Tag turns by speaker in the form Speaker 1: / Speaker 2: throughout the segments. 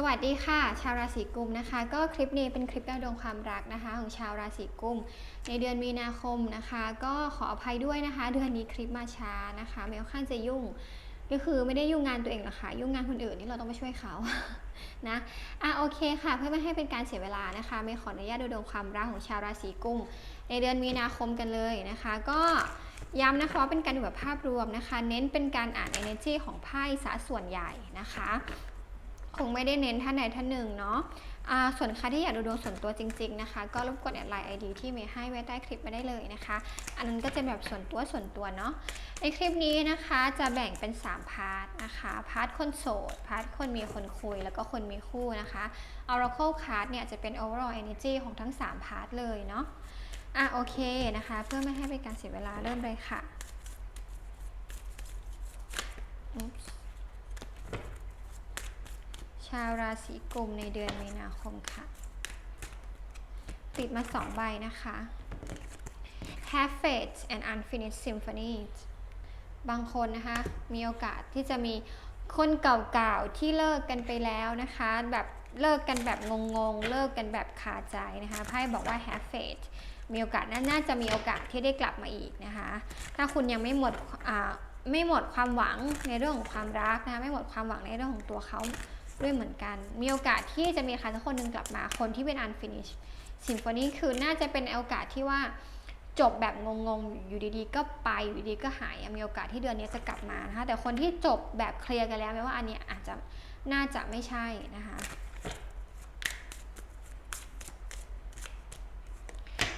Speaker 1: สวัสดีค่ะ ชาวราศีกุมนะคะ ก็คลิปนี้เป็นคลิปแนวดวงความรักนะคะ ของชาวราศีกุม ในเดือนมีนาคมนะคะ ก็ขออภัยด้วยนะคะ เดือนนี้คลิปมาช้านะคะไม่ค่อนข้างจะยุ่งก็คือไม่ได้ยุ่งงานตัวเองหรอกค่ะยุ่งงานคนอื่นที่เราต้องไปช่วยเขานะอะโอเคค่ะ เพื่อไม่ให้เป็นการเสียเวลานะคะไม่ขออนุญาตดูดวงความรักของชาวราศีกุม ในเดือนมีนาคมกันเลยนะคะ ก็ย้ำนะคะว่าเป็นการดูแบบภาพรวมนะคะ เน้นเป็นการอ่าน energy ของไพ่ซะส่วนใหญ่นะคะ คงไม่ได้เน้นท่านใดท่านหนึ่งเนาะะส่วนใครที่อยากดูดวงส่วนตัวจริง ๆ นะคะ ก็รบกวนแอดไลน์ไอดีที่เมย์ให้ไว้ใต้คลิปมาได้เลยนะคะ อันนั้นก็จะแบบส่วนตัวส่วนตัวเนาะ ในคลิปนี้นะคะจะแบ่งเป็น 3 พาร์ทนะคะ พาร์ทคนโสด พาร์ทคนมีคนคุย แล้วก็คนมีคู่นะคะ Oracle Card เนี่ยจะเป็น overall energy ของทั้ง 3 พาร์ทเลยเนาะ อะโอเคนะคะ เพื่อไม่ให้เป็นการเสียเวลาเริ่มเลยค่ะ Oops ชาวราศีกุมในเดือนมีนาคมค่ะ ติดมาสองใบนะคะ Have faith and unfinished symphonies บางคนนะคะ มีโอกาสที่จะมีคนเก่าๆ ที่เลิกกันไปแล้วนะคะ แบบเลิกกันแบบงงๆ เลิกกันแบบคาใจนะคะไพ่บอกว่า have faith มีโอกาสน่าจะมีโอกาสที่ได้กลับมาอีกนะคะ ถ้าคุณยังไม่หมดไม่หมดความหวังในเรื่องของความรักนะคะไม่หมดความหวังในเรื่องของตัวเขา ด้วยเหมือนกัน มีโอกาสที่จะมีใครสักคนหนึ่งกลับมา คนที่เป็น unfinished symphony คือน่าจะเป็นโอกาสที่ว่าจบแบบงงๆ อยู่ดีๆ ก็ไป อยู่ดีๆ ก็หาย มีโอกาสที่เดือนนี้จะกลับมานะคะ แต่คนที่จบแบบเคลียร์กันแล้วแม้ว่าอันนี้อาจจะน่าจะไม่ใช่นะคะ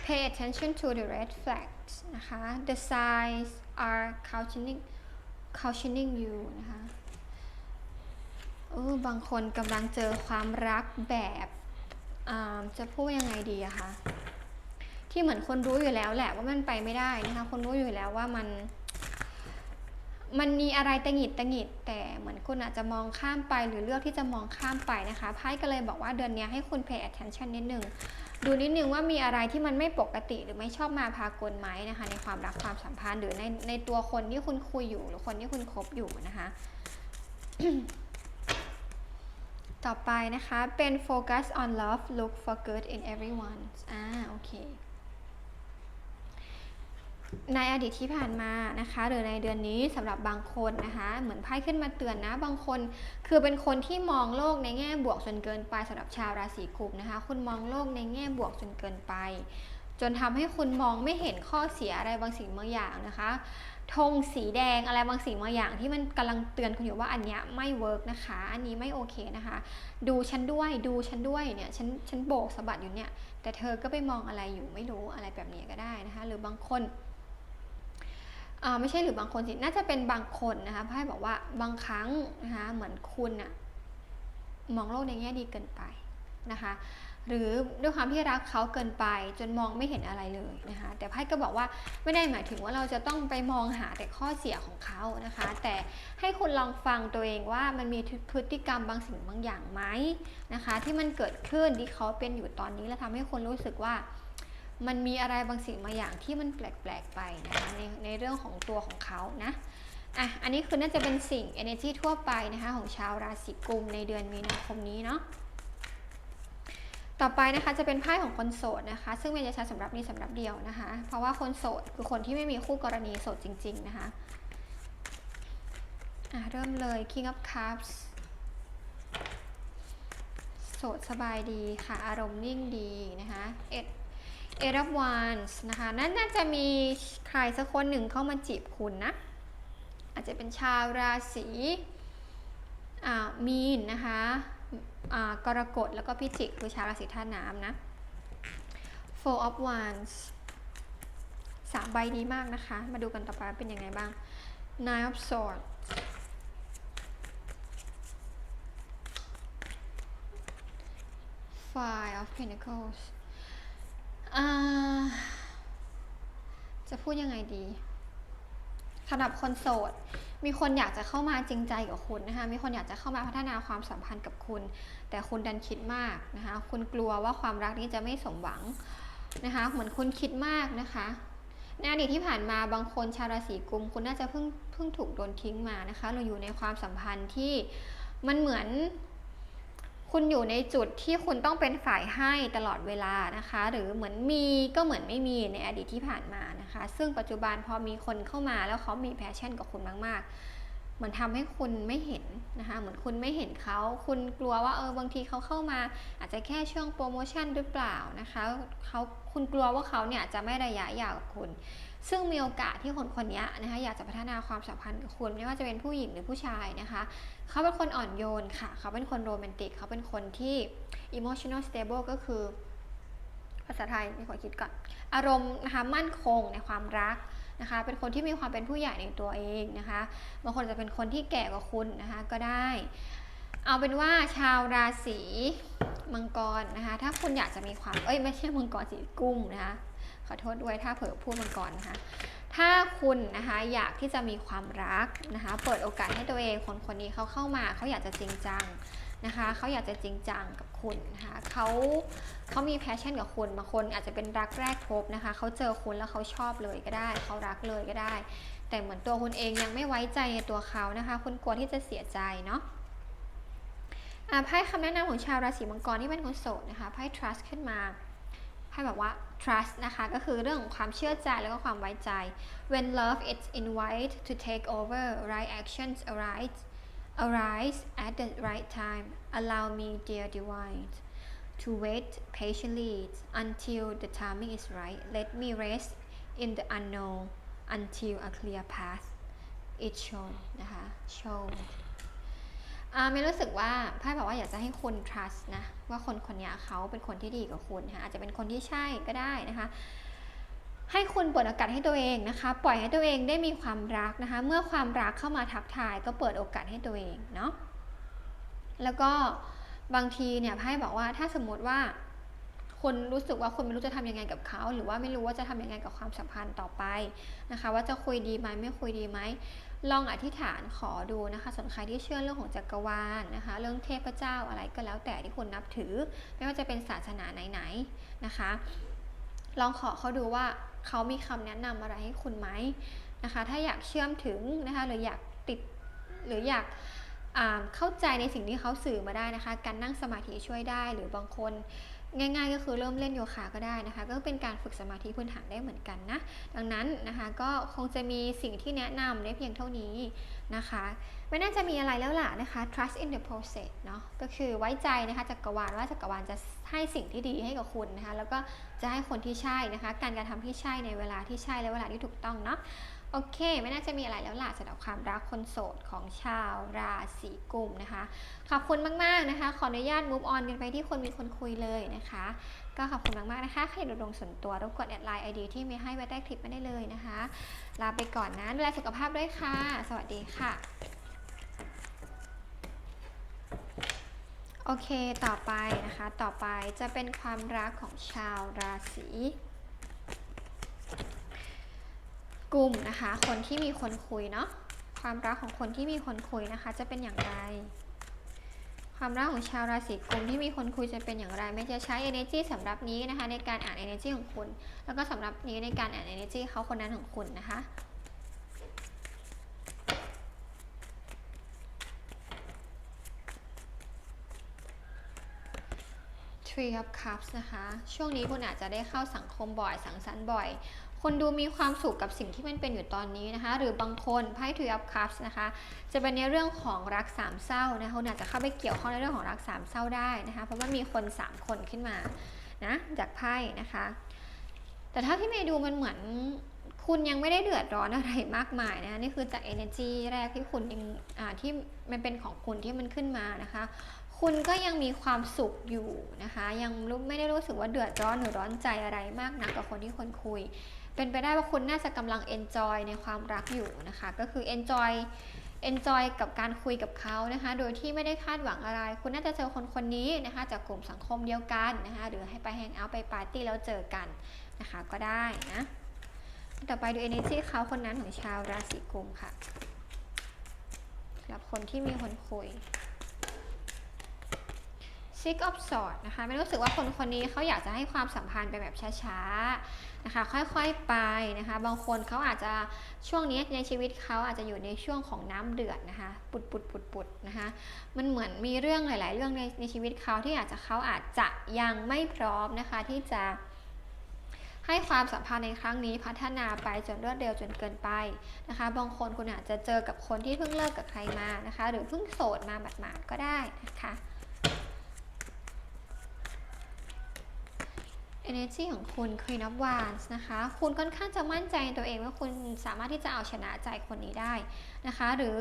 Speaker 1: pay attention to the red flags นะคะ the signs are cautioning cautioning you นะคะ เออบางคนกำลังเจอความรักแบบจะพูดยังไงดีอะคะที่เหมือนคนรู้อยู่แล้วแหละว่ามันไปไม่ได้นะคะ คนรู้อยู่แล้วว่ามัน มันมีอะไรตะงิดตะงิด แต่เหมือนคุณอาจจะมองข้ามไปหรือเลือกที่จะมองข้ามไปนะคะไพ่ก็เลยบอกว่าเดือนนี้ให้คุณ pay attention นิดนึงดูนิดนึงว่ามีอะไรที่มันไม่ปกติหรือไม่ชอบมาพากลไหมนะคะ ในความรักความสัมพันธ์หรือในในตัวคนที่คุณคุยอยู่ หรือคนที่คุณคบอยู่นะคะ ต่อไปนะคะเป็น focus on love look for good in everyone อ่าโอเค ในอดีตที่ผ่านมานะคะ หรือในเดือนนี้สำหรับบางคนนะคะ เหมือนไพ่ขึ้นมาเตือนนะ บางคนคือเป็นคนที่มองโลกในแง่บวกจนเกินไปสำหรับชาวราศีกุมนะคะ คุณมองโลกในแง่บวกจนเกินไป จนทำให้คุณมองไม่เห็นข้อเสียอะไรบางสิ่งบางอย่างนะคะ ธงสีแดงอะไรบางสิ่งบางอย่างที่มันกำลังเตือนคุณอยู่ว่าอันเนี้ยไม่เวิร์กนะคะ อันนี้ไม่โอเคนะคะ ดูฉันด้วยดูฉันด้วยเนี่ยฉันฉันโบกสะบัดอยู่เนี่ย แต่เธอก็ไปมองอะไรอยู่ไม่รู้อะไรแบบนี้ก็ได้นะคะ หรือบางคนอ่าไม่ใช่หรือบางคนสิน่าจะเป็นบางคนนะคะพ่บอกว่าบางครั้งนะคะเหมือนคุณอะมองโลกในแง่ดีเกินไปนะคะ หรือด้วยความที่รักเขาเกินไปจนมองไม่เห็นอะไรเลยนะคะ แต่ไพ่ก็บอกว่าไม่ได้หมายถึงว่าเราจะต้องไปมองหาแต่ข้อเสียของเขานะคะ แต่ให้คุณลองฟังตัวเองว่ามันมีพฤติกรรมบางสิ่งบางอย่างไหมนะคะ ที่มันเกิดขึ้นที่เขาเป็นอยู่ตอนนี้ แล้วทำให้คนรู้สึกว่ามันมีอะไรบางสิ่งบางอย่างที่มันแปลกๆไปนะคะในในเรื่องของตัวของเขานะอะอันนี้คือน่าจะเป็นสิ่ง energy ทั่วไปนะคะของชาวราศีกุมในเดือนมีนาคมนี้เนาะ ต่อไปนะคะจะเป็นไพ่ของคนโสดนะคะ ซึ่งเป็นจะใช้สำหรับนี้สำหรับเดียวนะคะ เพราะว่าคนโสดคือคนที่ไม่มีคู่กรณีโสดจริง ๆ นะคะอะเริ่มเลย King of Cups โสดสบายดีค่ะ อารมณ์นิ่งดีนะคะเอ็ดเอรับวานส์นะคะนั่นน่าจะมีใครสักคนหนึ่งเข้ามาจีบคุณนะ อาจจะเป็นชาวราศีมีนนะคะ กรกฎแล้วก็พิจิกคือชาวราศีธาตุน้ำนะ Four of Wands สามใบดีมากนะคะ มาดูกันต่อไปเป็นยังไงบ้าง Nine of Swords Five of Pentacles จะพูดยังไงดีสำหรับคนโสด มีคนอยากจะเข้ามาจริงใจกับคุณนะคะ มีคนอยากจะเข้ามาพัฒนาความสัมพันธ์กับคุณ แต่คุณดันคิดมากนะคะ คุณกลัวว่าความรักนี้จะไม่สมหวังนะคะ เหมือนคุณคิดมากนะคะในอดีตที่ผ่านมาบางคนชาวราศีกุมคุณน่าจะเพิ่งเพิ่งถูกโดนทิ้งมานะคะ เราอยู่ในความสัมพันธ์ที่มันเหมือน คุณอยู่ในจุดที่คุณต้องเป็นฝ่ายให้ตลอดเวลานะคะ หรือเหมือนมีก็เหมือนไม่มีในอดีตที่ผ่านมานะคะ ซึ่งปัจจุบันพอมีคนเข้ามาแล้วเขามีแพชชั่นกับคุณมากๆเหมือนทำให้คุณไม่เห็นนะคะ เหมือนคุณไม่เห็นเขา คุณกลัวว่าเออบางทีเขาเข้ามา อาจจะแค่ช่วงโปรโมชั่นหรือเปล่านะคะเขาคุณกลัวว่าเขาเนี่ยจะไม่ระยะยาวกับคุณ ซึ่งมีโอกาสที่คนคนนี้นะคะอยากจะพัฒนาความสัมพันธ์กับคุณไม่ว่าจะเป็นผู้หญิงหรือผู้ชายนะคะ เขาเป็นคนอ่อนโยนค่ะ เขาเป็นคนโรแมนติก เขาเป็นคนที่ emotional stable ก็คือ ภาษาไทยไม่ขอคิดก่อน อารมณ์นะคะมั่นคงในความรักนะคะ เป็นคนที่มีความเป็นผู้ใหญ่ในตัวเองนะคะ บางคนจะเป็นคนที่แก่กว่าคุณนะคะก็ได้ เอาเป็นว่าชาวราศีมังกรนะคะ ถ้าคุณอยากจะมีความ เอ้ยไม่ใช่มังกรสีกุ้งนะคะ ขอโทษด้วยถ้าเผลอพูดมังกรนนะคะ ถ้าคุณนะคะอยากที่จะมีความรักนะคะ เปิดโอกาสให้ตัวเองคนคนนี้เขาเข้ามาเขาอยากจะจริงจังนะคะเขาอยากจะจริงจังกับคุณนะคะเขาเขามีแพชชั่นกับคุณบางคนอาจจะเป็นรักแรกพบนะคะเขาเจอคุณแล้วเขาชอบเลยก็ได้เขารักเลยก็ได้ แต่เหมือนตัวคุณเองยังไม่ไว้ใจในตัวเขานะคะ คุณกลัวที่จะเสียใจเนาะอ่าไพ่คำแนะนำของชาวราศีมังกรที่เป็นคนโสดนะคะไพ่ trust ขึ้นมา ไพ่แบบว่า trust นะคะ ก็คือเรื่องของความเชื่อใจแล้วก็ความไว้ใจ when love is invited to take over right actions arise arise at the right time allow me dear divine to wait patiently until the timing is right let me rest in the unknown until a clear path is shown นะคะ show ไม่รู้สึกว่าไพ่บอกว่าอยากจะให้คุณ trust นะ ว่าคนคนนี้เขาเป็นคนที่ดีกับคุณนะคะอาจจะเป็นคนที่ใช่ก็ได้นะคะ ให้คุณเปิดโอกาสให้ตัวเองนะคะ ปล่อยให้ตัวเองได้มีความรักนะคะ เมื่อความรักเข้ามาทักทายก็เปิดโอกาสให้ตัวเองเนาะแล้วก็บางทีเนี่ยไพ่บอกว่าถ้าสมมติว่า คนรู้สึกว่าคนไม่รู้จะทำยังไงกับเขา หรือว่าไม่รู้ว่าจะทำยังไงกับความสัมพันธ์ต่อไปนะคะ ว่าจะคุยดีไหมไม่คุยดีไหมลองอธิษฐานขอดูนะคะส่วนใครที่เชื่อเรื่องของจักรวาลนะคะ เรื่องเทพเจ้าอะไรก็แล้วแต่ที่คุณนับถือ ไม่ว่าจะเป็นศาสนาไหนๆนะคะ ลองขอเขาดูว่าเขามีคำแนะนำอะไรให้คุณไหมนะคะ ถ้าอยากเชื่อมถึงนะคะหรืออยากติดหรืออยากเข้าใจในสิ่งที่เขาสื่อมาได้นะคะ การนั่งสมาธิช่วยได้หรือบางคน ง่ายๆ ก็คือเริ่มเล่นโยคะก็ได้นะคะ ก็เป็นการฝึกสมาธิพื้นฐานได้เหมือนกันนะ ดังนั้นนะคะก็คงจะมีสิ่งที่แนะนำได้เพียงเท่านี้นะคะ ไม่น่าจะมีอะไรแล้วล่ะนะคะ trust in the process เนาะก็คือไว้ใจนะคะจักรวาลว่าจักรวาลจะให้สิ่งที่ดีให้กับคุณนะคะ แล้วก็จะให้คนที่ใช่นะคะ การกระทำที่ใช่ในเวลาที่ใช่และเวลาที่ถูกต้องเนาะ โอเค ไม่น่าจะมีอะไรแล้วล่ะสำหรับความรักคนโสดของชาวราศีกุมนะคะ ขอบคุณมาก ๆ นะคะ ขออนุญาต move on กันไปที่คนมีคนคุยเลยนะคะ ก็ขอบคุณมาก ๆ นะคะ ใครดูดวงส่วนตัวรบกวนแอดไลน์ไอดีที่มีให้ไว้ใต้คลิปไม่ได้เลยนะคะ ลาไปก่อนนะดูแลสุขภาพด้วยค่ะ สวัสดีค่ะ โอเค ต่อไปนะคะ ต่อไปจะเป็นความรักของชาวราศี กลุ่มนะคะ คนที่มีคนคุยเนาะความรักของคนที่มีคนคุยนะคะ จะเป็นอย่างไร ความรักของชาวราศีกุมที่มีคนคุยจะเป็นอย่างไร ไม่จะใช้ energy สำหรับนี้นะคะ ในการอ่าน energy ของคุณ แล้วก็สำหรับนี้ในการอ่าน energy เขาคนนั้นของคุณนะคะ Three of Cups นะคะ ช่วงนี้คุณอาจจะได้เข้าสังคมบ่อย สังสรรค์บ่อย คนดูมีความสุขกับสิ่งที่มันเป็นอยู่ตอนนี้นะคะ หรือบางคนไพ่ Three of Cups นะคะ จะเป็นในเรื่องของรักสามเศร้านะคะคุณอาจจะเข้าไปเกี่ยวข้องในเรื่องของรักสามเศร้าได้นะคะ เพราะว่ามีคน 3 คนขึ้นมานะจากไพ่นะคะ แต่ถ้าที่เมย์ดูมันเหมือนคุณยังไม่ได้เดือดร้อนอะไรมากมายนะคะนี่คือจาก energy แรกที่คุณยังที่มันเป็นของคุณที่มันขึ้นมานะคะ คุณก็ยังมีความสุขอยู่นะคะ ยังไม่ได้รู้สึกว่าเดือดร้อนหรือร้อนใจอะไรมากนักกับคนที่คนคุย เป็นไปได้ว่าคุณน่าจะกำลัง enjoy ในความรักอยู่นะคะ ก็คือ enjoy enjoy กับการคุยกับเขานะคะ โดยที่ไม่ได้คาดหวังอะไร คุณน่าจะเจอคนคนนี้นะคะ จากกลุ่มสังคมเดียวกันนะคะ หรือให้ไปแฮงเอาท์ไปปาร์ตี้แล้วเจอกันนะคะ ก็ได้นะ ต่อไปดู energy เขาคนนั้นของชาวราศีกุมค่ะสำหรับคนที่มีคนคุย Six of Swords นะคะไม่รู้สึกว่าคนคนนี้เขาอยากจะให้ความสัมพันธ์ไปแบบช้าๆนะคะ ค่อยๆไปนะคะ บางคนเขาอาจจะช่วงนี้ในชีวิตเขาอาจจะอยู่ในช่วงของน้ำเดือดนะคะ ปุดปุดปุดปุดนะคะมันเหมือนมีเรื่องหลาย ๆ เรื่องในในชีวิตเขาที่อาจจะเขาอาจจะยังไม่พร้อมนะคะที่จะให้ความสัมพันธ์ในครั้งนี้พัฒนาไปจนรวดเร็วจนเกินไปนะคะ บางคนคุณอาจจะเจอกับคนที่เพิ่งเลิกกับใครมานะคะ หรือเพิ่งโสดมาหมาดๆก็ได้นะคะ energy ของคุณ Queen of Wands นะคะ คุณค่อนข้างจะมั่นใจในตัวเองว่าคุณสามารถที่จะเอาชนะใจคนนี้ได้นะคะ หรือ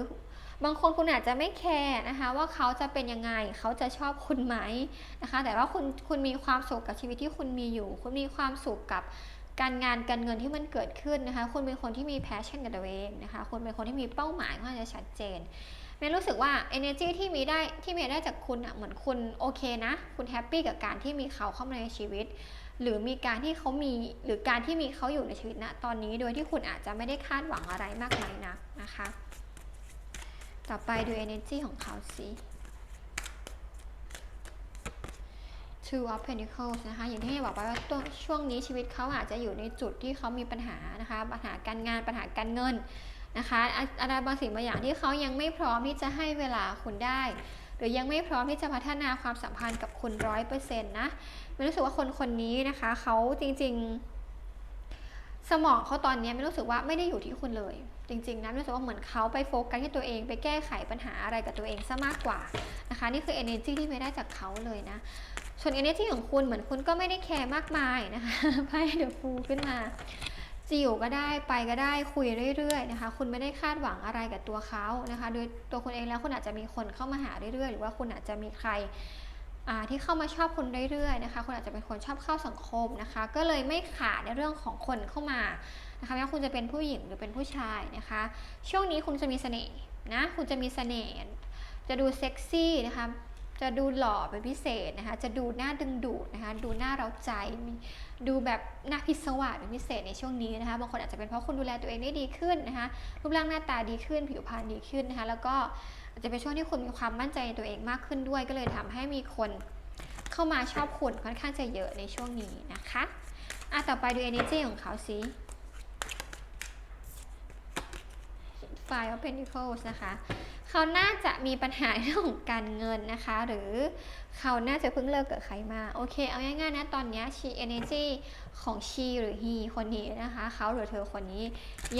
Speaker 1: บางคนคุณอาจจะไม่แคร์นะคะ ว่าเขาจะเป็นยังไงเขาจะชอบคุณไหมนะคะ แต่ว่าคุณคุณมีความสุขกับชีวิตที่คุณมีอยู่ คุณมีความสุขกับการงานการเงินที่มันเกิดขึ้นนะคะ คุณเป็นคนที่มี passion กับตัวเองนะคะ คุณเป็นคนที่มีเป้าหมายค่อนข้างจะชัดเจนเมย์รู้สึกว่า energy ที่มีได้ที่เมย์ได้จากคุณอะเหมือนคุณโอเคนะ คุณแฮปปี้กับการที่มีเขาเข้ามาในชีวิต หรือมีการที่เขามีหรือการที่มีเขาอยู่ในชีวิตณตอนนี้ โดยที่คุณอาจจะไม่ได้คาดหวังอะไรมากมายนักนะคะ ต่อไปดู energy ของเขาสิ Two of Pentacles นะคะ อย่างที่บอกไปว่าวช่วงนี้ชีวิตเขาอาจจะอยู่ในจุดที่เขามีปัญหานะคะ ปัญหาการงานปัญหาการเงินนะคะอะไรบางสิ่งบางอย่างที่เขายังไม่พร้อมที่จะให้เวลาคุณได้ หรือยังไม่พร้อมที่จะพัฒนาความสัมพันธ์กับคุณร้อยเปอร์เซ็นต์นะไม่รู้สึกว่าคนคนนี้นะคะเขาจริง ๆ สมองเขาตอนนี้ไม่รู้สึกว่าไม่ได้อยู่ที่คุณเลย จริงๆนะรู้สึกว่าเหมือนเขาไปโฟกัสที่ตัวเองไปแก้ไขปัญหาอะไรกับตัวเองซะมากกว่านะคะ นี่คือ energy ที่ไม่ได้จากเขาเลยนะส่วน energy ของคุณเหมือนคุณก็ไม่ได้แคร์มากมายนะคะไพ่เดอะฟูขึ้นมา จะอยู่ก็ได้ไปก็ได้คุยเรื่อยๆนะคะ คุณไม่ได้คาดหวังอะไรกับตัวเขานะคะ โดยตัวคุณเองแล้วคุณอาจจะมีคนเข้ามาหาเรื่อยๆ หรือว่าคุณอาจจะมีใครที่เข้ามาชอบคุณเรื่อยๆนะคะคุณอาจจะเป็นคนชอบเข้าสังคมนะคะ ก็เลยไม่ขาดในเรื่องของคนเข้ามานะคะไม่ว่าคุณจะเป็นผู้หญิงหรือเป็นผู้ชายนะคะ ช่วงนี้คุณจะมีเสน่ห์นะคุณจะมีเสน่ห์จะดูเซ็กซี่นะคะ จะดูหล่อเป็นพิเศษนะคะ จะดูหน้าดึงดูดนะคะ ดูหน้าเราใจ ดูแบบหน้าพิศวาสเป็นพิเศษในช่วงนี้นะคะ บางคนอาจจะเป็นเพราะคุณดูแลตัวเองได้ดีขึ้นนะคะ รูปร่างหน้าตาดีขึ้น ผิวพรรณดีขึ้นนะคะ แล้วก็อาจจะเป็นช่วงที่คุณมีความมั่นใจในตัวเองมากขึ้นด้วย ก็เลยทำให้มีคนเข้ามาชอบคุณค่อนข้างจะเยอะในช่วงนี้นะคะ อะ ต่อไปดู energy ของเขาสิ Five of Pentacles นะคะ เขาน่าจะมีปัญหาเรื่องของการเงินนะคะ หรือเขาน่าจะเพิ่งเลิกกับใครมา โอเค เอาง่ายๆนะ ตอนนี้ชี energy ของชีหรือฮีคนนี้นะคะ เขาหรือเธอคนนี้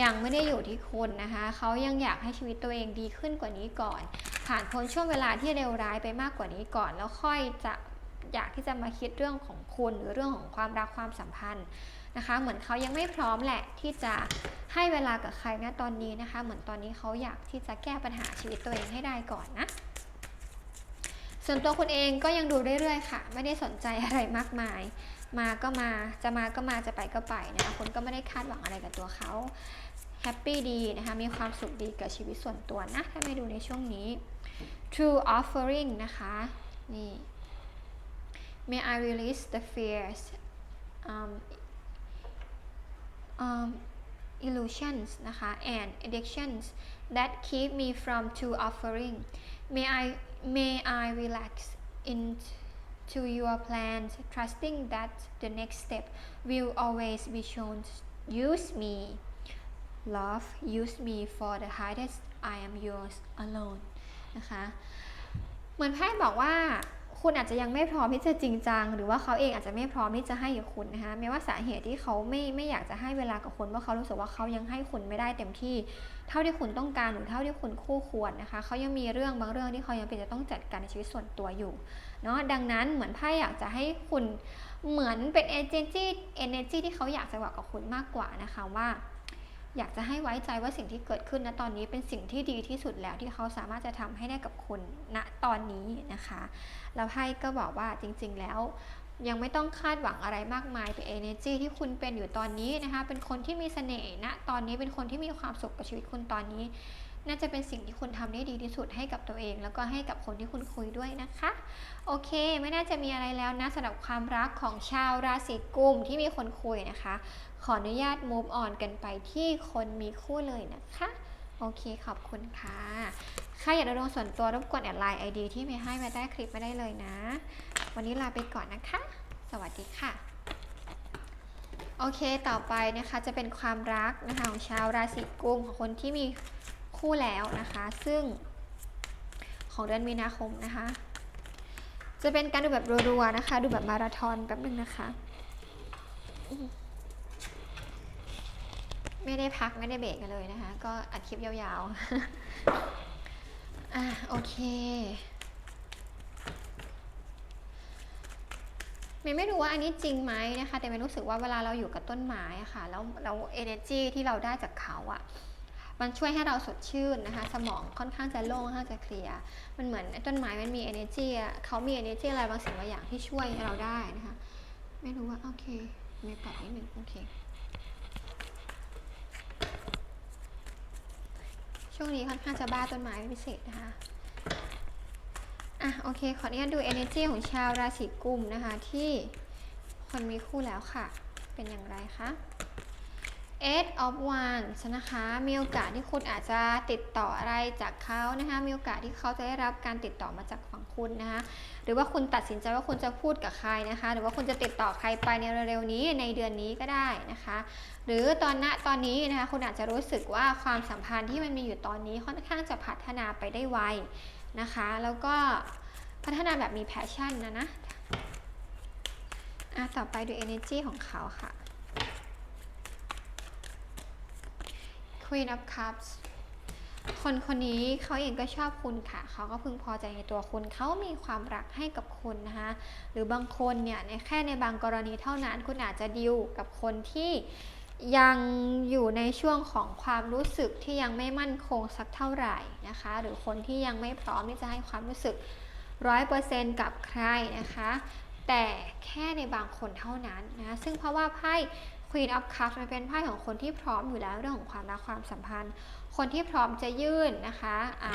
Speaker 1: ยังไม่ได้อยู่ที่คุณนะคะ เขายังอยากให้ชีวิตตัวเองดีขึ้นกว่านี้ก่อน ผ่านพ้นช่วงเวลาที่เลวร้ายไปมากกว่านี้ก่อน แล้วค่อยจะอยากที่จะมาคิดเรื่องของคุณหรือเรื่องของความรักความสัมพันธ์ นะคะ เหมือนเขายังไม่พร้อมแหละที่จะให้เวลากับใครนะตอนนี้นะคะ เหมือนตอนนี้เขาอยากที่จะแก้ปัญหาชีวิตตัวเองให้ได้ก่อนนะ ส่วนตัวคุณเองก็ยังดูเรื่อยๆค่ะ ไม่ได้สนใจอะไรมากมาย มาก็มาจะมาก็มาจะไปก็ไปนะคะคุณก็ไม่ได้คาดหวังอะไรกับตัวเขาแฮปปี้ดีนะคะมีความสุขดีกับชีวิตส่วนตัวนะ ถ้าไม่ดูในช่วงนี้ True Offering นะคะนี่ May I release the fears um, um, illusions นะคะ and addictions that keep me from true offering may I may I relax into your plans trusting that the next step will always be shown use me love use me for the highest I am yours alone นะคะ เหมือนไพ่บอกว่า คุณอาจจะยังไม่พร้อมที่จะจริงจัง หรือว่าเขาเองอาจจะไม่พร้อมที่จะให้กับคุณนะคะแม้ว่าสาเหตุที่เขาไม่ไม่อยากจะให้เวลากับคุณเพราะเขารู้สึกว่าเขายังให้คุณไม่ได้เต็มที่ เท่าที่คุณต้องการหรือเท่าที่คุณคู่ควรนะคะเขายังมีเรื่องบางเรื่องที่เขายังเป็นจะต้องจัดการในชีวิตส่วนตัวอยู่เนาะดังนั้นเหมือนไพ่อยากจะให้คุณเหมือนเป็นเอเจนซี่เอเนจีที่เขาอยากจะบอกกับคุณมากกว่านะคะว่า อยากจะให้ไว้ใจว่าสิ่งที่เกิดขึ้นณตอนนี้เป็นสิ่งที่ดีที่สุดแล้วที่เขาสามารถจะทำให้ได้กับคุณณตอนนี้นะคะแล้วไพ่ก็บอกว่าจริง ๆ แล้วยังไม่ต้องคาดหวังอะไรมากมายเป็น energy ที่คุณเป็นอยู่ตอนนี้นะคะ เป็นคนที่มีเสน่ห์ณตอนนี้เป็นคนที่มีความสุขกับชีวิตคุณตอนนี้ น่าจะเป็นสิ่งที่คุณทำได้ดีที่สุดให้กับตัวเอง แล้วก็ให้กับคนที่คุณคุยด้วยนะคะ โอเค ไม่น่าจะมีอะไรแล้วนะสำหรับความรักของชาวราศีกุมที่มีคนคุยนะคะ ขออนุญาต move on กันไปที่คนมีคู่เลยนะคะโอเค ขอบคุณค่ะ ใครอยากจะลงส่วนตัวรบกวนแอดไลน์ไอดีที่เมย์ให้มาได้คลิปไม่ได้เลยนะ วันนี้ลาไปก่อนนะคะ สวัสดีค่ะ โอเค ต่อไปนะคะจะเป็นความรักนะคะของชาวราศีกุมของคนที่มี คู่แล้วนะคะ ซึ่งของเดือนมีนาคมนะคะ จะเป็นการดูแบบรัวๆนะคะ ดูแบบมาราธอนแป๊บนึงนะคะ ไม่ได้พักไม่ได้เบรกกันเลยนะคะ ก็อัดคลิปยาวๆ อะโอเคเมย์ไม่รู้ว่าอันนี้จริงไหมนะคะ แต่เมย์รู้สึกว่าเวลาเราอยู่กับต้นไม้อะค่ะ แล้วเราเอเนจีที่เราได้จากเขาอะ มันช่วยให้เราสดชื่นนะคะ สมองค่อนข้างจะโล่งค่อนข้างจะเคลียร์มันเหมือนต้นไม้มันมี energy เขามี energy อะไรบางสิ่งบางอย่างที่ช่วยให้เราได้นะคะ ไม่รู้ว่า โอเคเมย์ปรับนิดหนึ่งโอเค ช่วงนี้ค่อนข้างจะบ้าต้นไม้เป็นพิเศษนะคะอะโอเค ขออนุญาตดู energy ของชาวราศีกุมนะคะที่คนมีคู่แล้วค่ะ เป็นอย่างไรคะ Eight of Wands นะคะ มีโอกาสที่คุณอาจจะติดต่ออะไรจากเขานะคะ มีโอกาสที่เขาจะได้รับการติดต่อมาจากฝั่งคุณนะคะ หรือว่าคุณตัดสินใจว่าคุณจะพูดกับใครนะคะ หรือว่าคุณจะติดต่อใครไปในเร็วๆนี้ในเดือนนี้ก็ได้นะคะ หรือตอนณตอนนี้นะคะ คุณอาจจะรู้สึกว่าความสัมพันธ์ที่มันมีอยู่ตอนนี้ค่อนข้างจะพัฒนาไปได้ไวนะคะ แล้วก็พัฒนาแบบมีแพชชั่นนะนะ อะ ต่อไปดู energy ของเขาค่ะ Queen of Cups คนคนนี้เขาเองก็ชอบคุณค่ะ เขาก็พึงพอใจในตัวคุณ เขามีความรักให้กับคุณนะคะ หรือบางคนเนี่ยในแค่ในบางกรณีเท่านั้น คุณอาจจะดิวกับคนที่ยังอยู่ในช่วงของความรู้สึกที่ยังไม่มั่นคงสักเท่าไหร่นะคะ หรือคนที่ยังไม่พร้อมที่จะให้ความรู้สึกร้อยเปอร์เซนต์กับใครนะคะ แต่แค่ในบางคนเท่านั้นนะ ซึ่งเพราะว่าไพ่ Queen of Cups มันเป็นไพ่ของคนที่พร้อมอยู่แล้วเรื่องของความรักความสัมพันธ์ คนที่พร้อมจะยื่นนะคะะ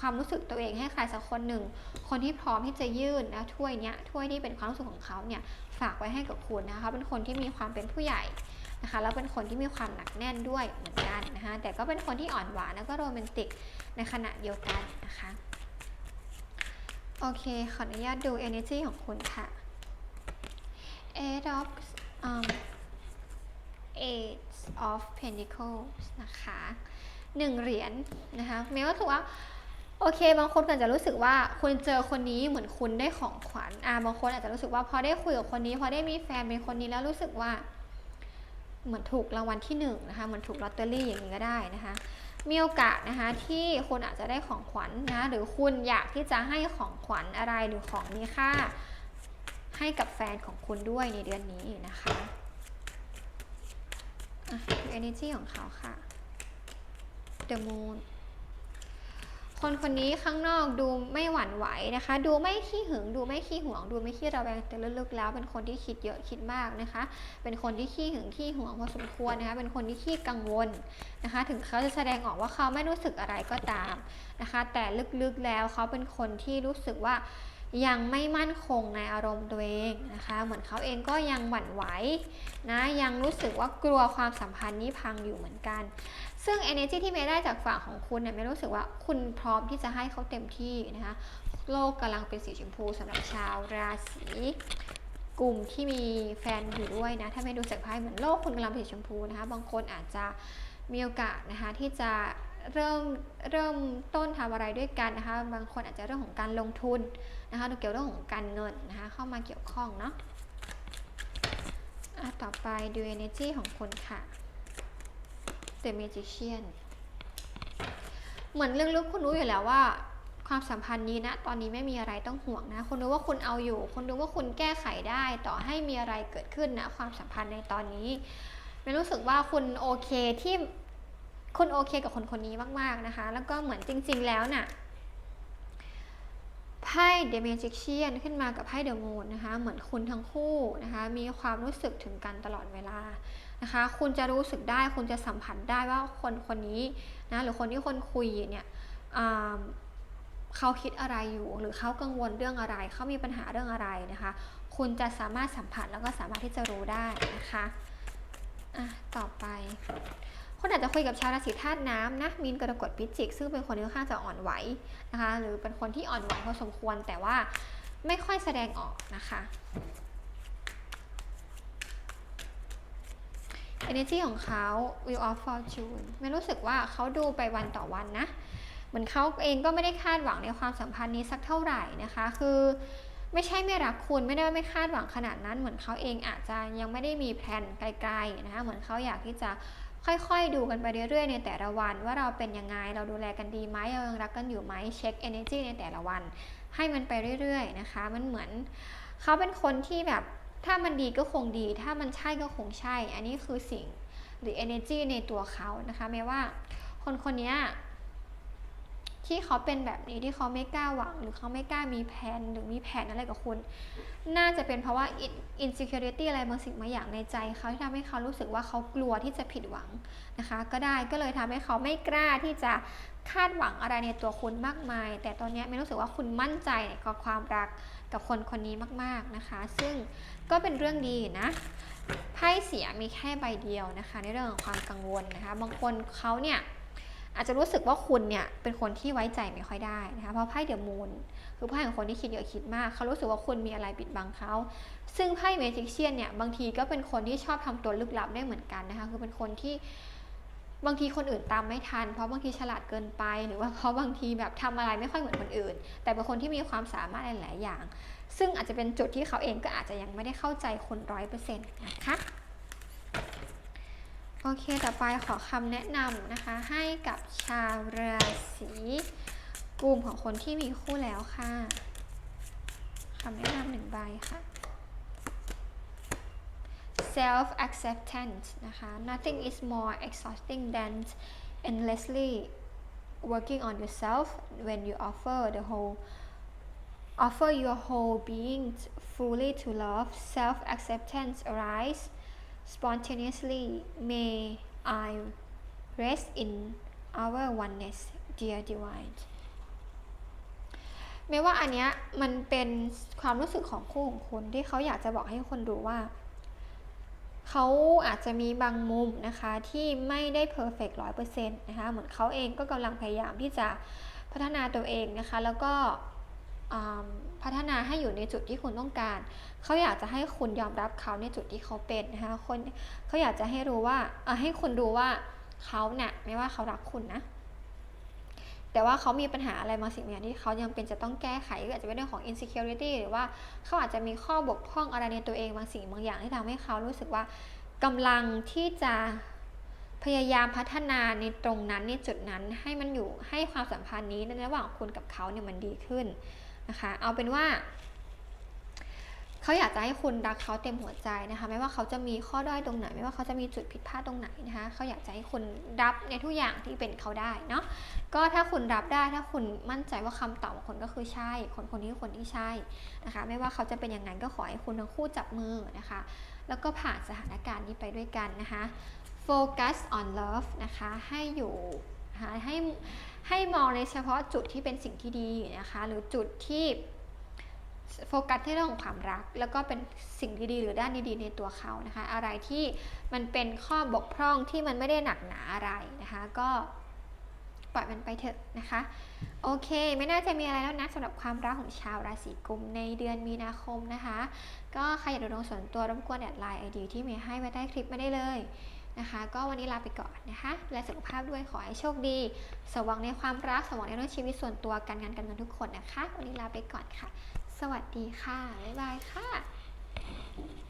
Speaker 1: ความรู้สึกตัวเองให้ใครสักคนหนึ่ง คนที่พร้อมที่จะยื่นนะถ้วยเนี้ยถ้วยที่เป็นความรู้สึกของเขาเนี่ยฝากไว้ให้กับคุณนะคะเป็นคนที่มีความเป็นผู้ใหญ่นะคะแล้วเป็นคนที่มีความหนักแน่นด้วยเหมือนกันนะคะแต่ก็เป็นคนที่อ่อนหวานแล้วก็โรแมนติกในขณะเดียวกันนะคะโอเค ขออนุญาตดู energy ของคุณค่ะ Eight of um, Eight of Pentacles นะคะหนึ่งเหรียญนะคะเมย์ก็ถือว่า โอเค บางคนอาจจะรู้สึกว่าคุณเจอคนนี้เหมือนคุณได้ของขวัญอ่าบางคนอาจจะรู้สึกว่าพอได้คุยกับคนนี้ พอได้มีแฟนเป็นคนนี้แล้วรู้สึกว่า เหมือนถูกรางวัลที่หนึ่งนะคะเหมือนถูกลอตเตอรี่อย่างนี้ก็ได้นะคะมีโอกาสนะคะที่คุณอาจจะได้ของขวัญนะหรือคุณอยากที่จะให้ของขวัญอะไรหรือของมีค่าให้กับแฟนของคุณด้วยในเดือนนี้นะคะ อะคือ energy ของเขาค่ะ The Moon คนคนนี้ข้างนอกดูไม่หวั่นไหวนะคะ ดูไม่ขี้หึง ดูไม่ขี้หวง ดูไม่ขี้ระแวงแต่ลึกๆแล้ว เป็นคนที่คิดเยอะคิดมากนะคะ เป็นคนที่ขี้หึงขี้หวงพอสมควรนะคะ เป็นคนที่ขี้กังวลนะคะ ถึงเขาจะแสดงออกว่าเขาไม่รู้สึกอะไรก็ตามนะคะ แต่ลึกๆแล้วเขาเป็นคนที่รู้สึกว่า ยังไม่มั่นคงในอารมณ์ตัวเองนะคะ เหมือนเขาเองก็ยังหวั่นไหวนะยังรู้สึกว่ากลัวความสัมพันธ์นี้พังอยู่เหมือนกัน ซึ่ง energy ที่เมย์ได้จากฝั่งของคุณเนี่ยเมย์รู้สึกว่าคุณพร้อมที่จะให้เขาเต็มที่นะคะโลกกำลังเป็นสีชมพูสำหรับชาวราศีกลุ่มที่มีแฟนอยู่ด้วยนะ ถ้าไม่ดูจากไพ่เหมือนโลกคุณกำลังเป็นสีชมพูนะคะ บางคนอาจจะ มีโอกาสนะคะที่จะเริ่มเริ่มต้นทำอะไรด้วยกันนะคะ บางคนอาจจะเรื่องของการลงทุนนะคะเกี่ยวเรื่องของการเงินนะคะเข้ามาเกี่ยวข้องเนาะะต่อไปดู energy ของคุณค่ะ The Magician เหมือนเรื่องลึกคุณรู้อยู่แล้วว่า ความสัมพันธ์นี้นะ ตอนนี้ไม่มีอะไรต้องห่วงนะคุณรู้ว่าคุณเอาอยู่คุณรู้ว่าคุณแก้ไขได้ ต่อให้มีอะไรเกิดขึ้นนะ ความสัมพันธ์ในตอนนี้ ไม่รู้สึกว่าคุณโอเคที่คุณโอเคกับคนคนนี้มาก ๆนะคะ แล้วก็เหมือนจริง ๆ แล้วน่ะไพ่ The Magician ขึ้นมากับไพ่ The Moon นะคะ เหมือนคุณทั้งคู่นะคะ มีความรู้สึกถึงกันตลอดเวลานะคะ คุณจะรู้สึกได้ คุณจะสัมผัสได้ว่าคนคนนี้นะ หรือคนที่คนคุยเนี่ยเขาคิดอะไรอยู่ หรือเขากังวลเรื่องอะไร เขามีปัญหาเรื่องอะไรนะคะ คุณจะสามารถสัมผัสแล้วก็สามารถที่จะรู้ได้นะคะ อะต่อไป คนอาจจะคุยกับชาวราศีธาตุน้ำนะมีนกรกฎพิจิก ซึ่งเป็นคนที่ค่อนข้างจะอ่อนไหวนะคะ หรือเป็นคนที่อ่อนไหวพอสมควรแต่ว่าไม่ค่อยแสดงออกนะคะ energy ของเขา wheel of fortune ไม่รู้สึกว่าเขาดูไปวันต่อวันนะ เหมือนเขาเองก็ไม่ได้คาดหวังในความสัมพันธ์นี้สักเท่าไหร่นะคะ คือ ไม่ใช่ไม่รักคุณไม่ได้ว่าไม่คาดหวังขนาดนั้น เหมือนเขาเองอาจจะยังไม่ได้มีแผนไกลๆนะคะเหมือนเขาอยากที่จะค่อยๆ ดูกันไปเรื่อยๆ ในแต่ละวัน ว่าเราเป็นยังไงเราดูแลกันดีไหมเรายังรักกันอยู่ไหมเช็ค energy ในแต่ละวัน ให้มันไปเรื่อยๆนะคะ มันเหมือนเขาเป็นคนที่แบบถ้ามันดีก็คงดี ถ้ามันใช่ก็คงใช่ อันนี้คือสิ่งหรือ energy ในตัวเขานะคะแม้ว่าคนคนนี้ ที่เขาเป็นแบบนี้ที่เขาไม่กล้าหวัง หรือเขาไม่กล้ามีแผนหรือมีแผนอะไรกับคุณ น่าจะเป็นเพราะว่า insecurity อะไรบางสิ่งบางอย่างในใจเขาที่ทำให้เขารู้สึกว่าเขากลัวที่จะผิดหวังนะคะ ก็ได้ก็เลยทำให้เขาไม่กล้าที่จะคาดหวังอะไรในตัวคุณมากมาย แต่ตอนนี้ไม่รู้สึกว่าคุณมั่นใจกับความรักกับคนคนนี้มากๆนะคะ ซึ่งก็เป็นเรื่องดีนะไพ่เสียมีแค่ใบเดียวนะคะ ในเรื่องของความกังวลนะคะ บางคนเขาเนี่ย อาจจะรู้สึกว่าคุณเนี่ยเป็นคนที่ไว้ใจไม่ค่อยได้นะคะเพราะไพ่เดอะมูนคือไพ่ของคนที่คิดเยอะคิดมาก เขารู้สึกว่าคุณมีอะไรปิดบังเขา ซึ่งไพ่เมจิกเชียนเนี่ยบางทีก็เป็นคนที่ชอบทำตัวลึกลับได้เหมือนกันนะคะคือเป็นคนที่บางทีคนอื่นตามไม่ทัน เพราะบางทีฉลาดเกินไป หรือว่าเพราะบางทีแบบทำอะไรไม่ค่อยเหมือนคนอื่น แต่เป็นคนที่มีความสามารถหลายๆอย่าง ซึ่งอาจจะเป็นจุดที่เขาเองก็อาจจะยังไม่ได้เข้าใจคนร้อยเปอร์เซ็นต์นะคะ โอเค ต่อไปขอคำแนะนำนะคะ ให้กับชาวราศีกลุ่มของคนที่มีคู่แล้วค่ะคำแนะนำหนึ่งใบค่ะ self acceptance นะคะ nothing is more exhausting than endlessly working on yourself when you offer the whole offer your whole being fully to love self acceptance arise spontaneously may I rest in our oneness dear divine ไม่ว่าอันเนี้ยมันเป็นความรู้สึกของคู่ของคุณที่เขาอยากจะบอกให้คนรู้ว่า เขาอาจจะมีบางมุมนะคะที่ไม่ได้เพอร์เฟกต์ร้อยเปอร์เซ็นต์นะคะเหมือนเขาเองก็กำลังพยายามที่จะพัฒนาตัวเองนะคะ แล้วก็ พัฒนาให้อยู่ในจุดที่คุณต้องการ เขาอยากจะให้คุณยอมรับเขาในจุดที่เขาเป็นนะคะคนเขาอยากจะให้รู้ว่าให้คุณรู้ว่าเขาเนี่ยไม่ว่าเขารักคุณนะ แต่ว่าเขามีปัญหาอะไรบางสิ่งบางอย่างที่เขายังเป็นจะต้องแก้ไขอาจจะเป็นเรื่องของ insecurity หรือว่าเขาอาจจะมีข้อบกพร่องอะไรในตัวเองบางสิ่งบางอย่างที่ทำให้เขารู้สึกว่ากำลังที่จะพยายามพัฒนาในตรงนั้นในจุดนั้นให้มันอยู่ให้ความสัมพันธ์นี้ในระหว่างคุณกับเขาเนี่ยมันดีขึ้น นะคะ เอาเป็นว่าเขาอยากจะให้คุณรักเขาเต็มหัวใจนะคะ ไม่ว่าเขาจะมีข้อด้อยตรงไหน ไม่ว่าเขาจะมีจุดผิดพลาดตรงไหนนะคะ เขาอยากจะให้คุณรับในทุกอย่างที่เป็นเขาได้เนาะ ก็ถ้าคุณรับได้ ถ้าคุณมั่นใจว่าคำตอบของคนก็คือใช่ คนคนนี้คนที่ใช่นะคะ ไม่ว่าเขาจะเป็นยังไงก็ขอให้คุณทั้งคู่จับมือนะคะ แล้วก็ผ่านสถานการณ์นี้ไปด้วยกันนะคะ focus on love นะคะ ให้อยู่นะคะให้ ให้มองในเฉพาะจุดที่เป็นสิ่งที่ดีนะคะ หรือจุดที่โฟกัสที่เรื่องของความรัก แล้วก็เป็นสิ่งดีๆหรือด้านดีๆในตัวเขานะคะ อะไรที่มันเป็นข้อบกพร่องที่มันไม่ได้หนักหนาอะไรนะคะ ก็ปล่อยมันไปเถอะนะคะ โอเค ไม่น่าจะมีอะไรแล้วนะสำหรับความรักของชาวราศีกุมในเดือนมีนาคมนะคะ ก็ใครอยากดูดวงส่วนตัวรบกวนแอดไลน์ไอดีที่มีให้ไว้ใต้คลิปไม่ได้เลย นะคะ ก็วันนี้ลาไปก่อนนะคะดูแลสุขภาพด้วยขอให้โชคดี สว่างในความรักสว่างในเรื่องชีวิตส่วนตัวการงานการเงินทุกคนนะคะ วันนี้ลาไปก่อนค่ะ สวัสดีค่ะบ๊ายบายค่ะ